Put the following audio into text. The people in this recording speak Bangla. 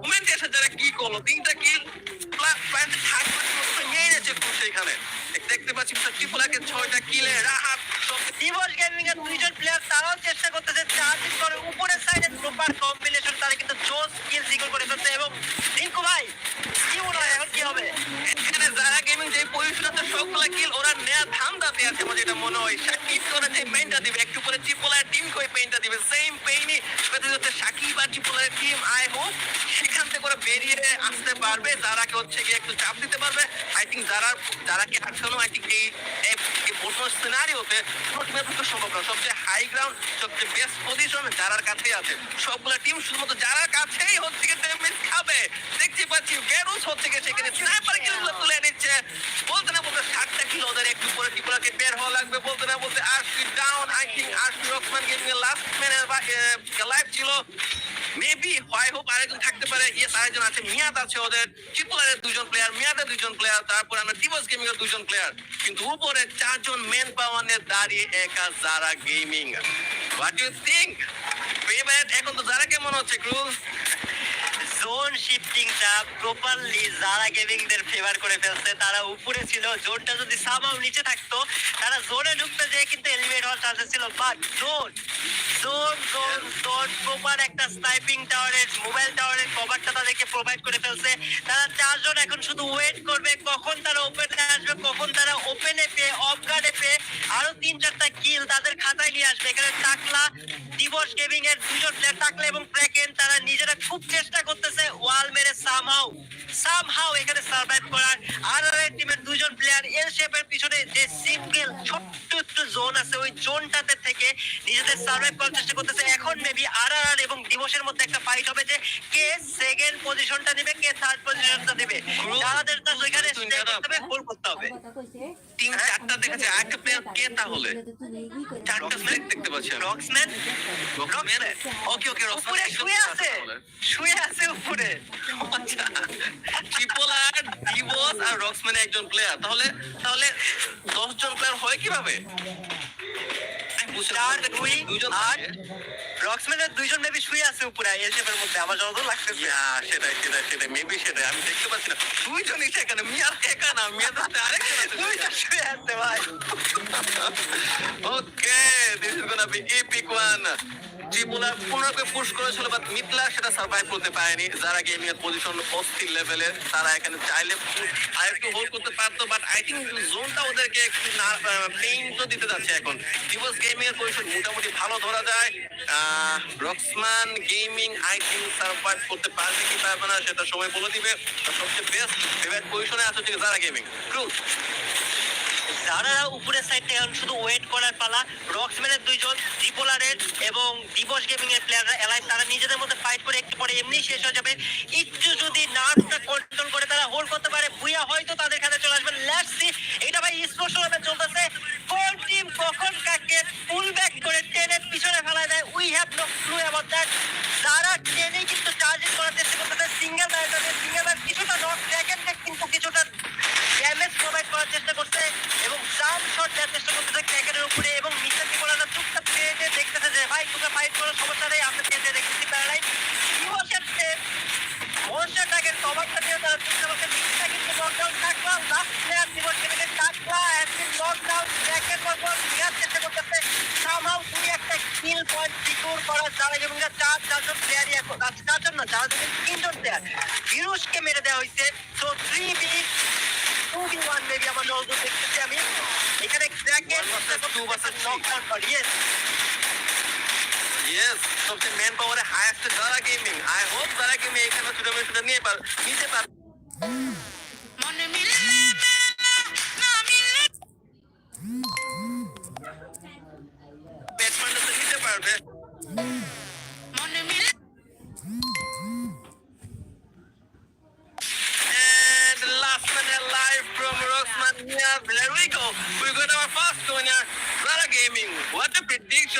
মোমেন্ট এসে যারা কি করল তিনটা কিল প্লাস পয়েন্ট থার্ড নিয়ে এনেছে সেখানে দেখতে পাচ্ছি ত্রিপুরাকে ছয়টা কিলে রাহাত। ডিভোর্স গেমিং এর দুইজন প্লেয়ার তারাও চেষ্টা করতেছে চার্জিং করে উপরের সাইডে প্রপার কম্বিনেশন তারা কিন্তু জোস স্কিল সিকিউর করে ফেলছে। এবং রিঙ্কু ভাই কি মনে হয় এখন কি হবে? এখানে যারা গেমিং যে আছে সবগুলা কিল ওরা নেয়া ধান্দাতে আছে আমার যেটা মনে হয়। সাকিব করে যে পেইনটা দিবে। একটু পরে ত্রিপুলার টিম কই পেইনটা দিবে? সেম পেইনই হচ্ছে সাকিব আর ত্রিপুলার টিম আই হোপ সেখান থেকে ওরা বেরিয়ে আসতে পারবে। যারাকে হচ্ছে গিয়ে একটু চাপ দিতে পারবে। আই থিঙ্ক যারা যারা কি আই থিঙ্ক এই বর্তমান সিনারিওতে প্রথমে পক্ষে সম্ভব না। সবচেয়ে হাই গ্রাউন্ড সবচেয়ে বেস্ট পজিশন যারার কাছেই আছে। সবগুলা টিম শুধুমাত্র যারার কাছেই হচ্ছে গিয়ে ড্যামেজ খাবে। দেখতে পাচ্ছি বেরুস হচ্ছে গিয়ে সেখানে স্নাইপার কিলগুলো তুলে নিচ্ছে। বলতে না বলতে ষাটটা কিলো ওদের একটু পরে ত্রিপুরাকে বের হওয়া লাগবে, বলতে না বলতে আশি ডাউন আই থিঙ্ক আশি রকমান গেমিং লাস্ট ম্যানের লাইফ ছিল। মেবি হয় হোপ আরেকজন থাকতে পারে। ইয়েস আরেকজন আছে। মিয়াদ আছে ওদের। ত্রিপুরারের দুজন প্লেয়ার মিয়াদের দুজন প্লেয়ার তারপর আমরা দিবস গেমিং এর দুজন প্লেয়ার কিন্তু উপরে চারজন মেন পাওয়ানের দাঁড়িয়ে একা যারা gaming what you think favourite এখন তো যারা কেমন হচ্ছে ক্রুজ জোন শিফটিংটা প্রপারলি যারা গেমিং দের ফেভার করে ফেলছে, তারা উপরে ছিল। জোনটা যদি সামাও নিচে থাকতো, তারা জোনে ঢুকতে যেয়ে কিন্তু এলিমিনেট হওয়ার চান্সেস ছিল। But zone zone zone zone proper একটা স্নাইপিং টাওয়ারের মোবাইল টাওয়ারের কভারটা তাদেরকে প্রোভাইড করে ফেলছে। তারা চারজন এখন শুধু ওয়েট করবে, কখন তারা ওপেনে আসবে, কখন তারা ওপেনে পেয়ে অফ গার্ডে পেয়ে, আরও তিন চারটা কিল তাদের খাতায় নিয়ে আসবে। এখানে টাকলা, দিবস গেমিং এর দুজন প্লেয়ার টাকলা এবং প্রেকেন তারা নিজেরা খুব চেষ্টা করতেছে ওয়াল মেরে সামহাউ সামহাউ এখানে সার্ভাইভ করার আর টিমের দুজন প্লেয়ার এল শেপের পিছনে যে সিঙ্গেল ছোট্ট একটু জোন আছে ওই জোনটাতে থেকে নিজেদের সার্ভাইভ করার চেষ্টা করতেছে। এখন মেবি আর আর এবং দিবসের মধ্যে একটা ফাইট হবে যে কে সেকেন্ড পজিশনটা নেবে কে থার্ড পজিশনটা নেবে। যাদের তার ওইখানে stay করতে হবে হোল্ড করতে হবে। তিন চারটা দেখেছে একটা প্লেয়ার কে তাহলে? চারটা স্নেক দেখতে পাচ্ছি রক্সম্যান রক্সম্যান ওকে ওকে উপরে শুয়ে আছে শুয়ে আছে উপরে। আচ্ছা ট্রিপল আর ডিভোর্স আর রক্সম্যান একজন প্লেয়ার তাহলে তাহলে দশ জন প্লেয়ার হয় কীভাবে? আমি চার দুই আট। রক্সম্যানের দুইজন মেবি শুয়ে আছে উপরে শেপের মধ্যে আমার যতদূর লাগতেছে। সেটাই সেটাই সেটাই। মেবি সেটাই। আমি দেখতে পাচ্ছি না। দুইজনই সেখানে। মিয়ার একা না মিয়ার সাথে আরেকজন আছে। শুয়ে আছে ভাই। Okay this is gonna be epic one Tripura পুনরায় পুশ করেছিল বাট মিথলা সেটা সার্ভাইভ করতে পারেনি। যারা গেমিং এর পজিশন অস্থির লেভেলের তারা এখানে চাইলে আর হোল্ড করতে পারতো বাট আই থিঙ্ক জোনটা ওদেরকে একটু পেইন তো দিতে যাচ্ছে এখন। দিবস গেমিং এর পজিশন মোটামুটি ভালো ধরা যায়। Roxman gaming I think survive করতে পারবে কি পারবে না, সেটা সময় বলে দিবে। সবচেয়ে বেস্ট ফেভারিট পজিশনে আছে যারা গেমিং ক্রুজ যারা উপরের সাইডটা এখন শুধু ওয়েট করার পালা রক্সম্যানের দুইজন ডিপোলারের এবং দিবস গেমিং এর প্লেয়াররা এলাই তারা নিজেদের মধ্যে ফাইট করে একটু পরে এমনি শেষ হয়ে যাবে। একটু যদি নার্ভটা কন্ট্রোল করে তারা হোল্ড করতে পারে ভুইয়া হয়তো তাদের কাছে চলে আসবে। লেটস সি এটা ভাই স্পোর্টস ভাবে চলতেছে কোন টিম কখন কাকে পুল ব্যাক করে টেনের পিছনে ফেলায় দেয় we have no clue about that যারা টেনে কিন্তু চার্জিং করার চেষ্টা করতেছে সিঙ্গেল রাইডারে সিঙ্গেল রাইড কিছুটা নট সেকেন্ড কিন্তু কিছুটা ড্যামেজ প্রোভাইড করার চেষ্টা করছে এবং জাম শট দেওয়ার চেষ্টা করতেছে ক্যাকেটের উপরে এবং নিচে ত্রিপুরাটা চুপচাপ চেয়ে চেয়ে দেখতেছে যে ভাই করার সমস্যা নেই আমরা চেয়ে দেখতেছি প্যারালাই ডিভোর্সের মনস্টার টাকের কভারটা দিয়ে তারা আছে নিচটা কিন্তু লকডাউন থাকল লাস্ট প্লেয়ার ডিভোর্স থেকে টাকলা হ্যাজ বিন লকডাউন ক্যাকেট পর পর নেওয়ার চেষ্টা করতেছে সামহাউ দুই একটা কিল পয়েন্ট সিকিউর করার যারা এবং চার চারজন প্লেয়ারই এখন চারজন না চার তিনজন প্লেয়ার বিরুষকে মেরে দেওয়া হয়েছে। তো three minute to be one maybe আমার নজর দেখতেছি আমি। এখানে ক্র্যাকের versus করি ইয়েস ইয়েস সবচেয়ে মেন পাওয়ারে হাইয়েস্ট যারা গেমিং আই হোপ যারা গেমিং এখানে টুর্নামেন্টটা নিয়ে পার নিতে পার মনে মিলে না মিলে ব্যাটসম্যানটা নিতে পারবে মনে মিলে And last man alive from Roxman. Yeah, there we go. We got our first winner. Zara Gaming. What a prediction.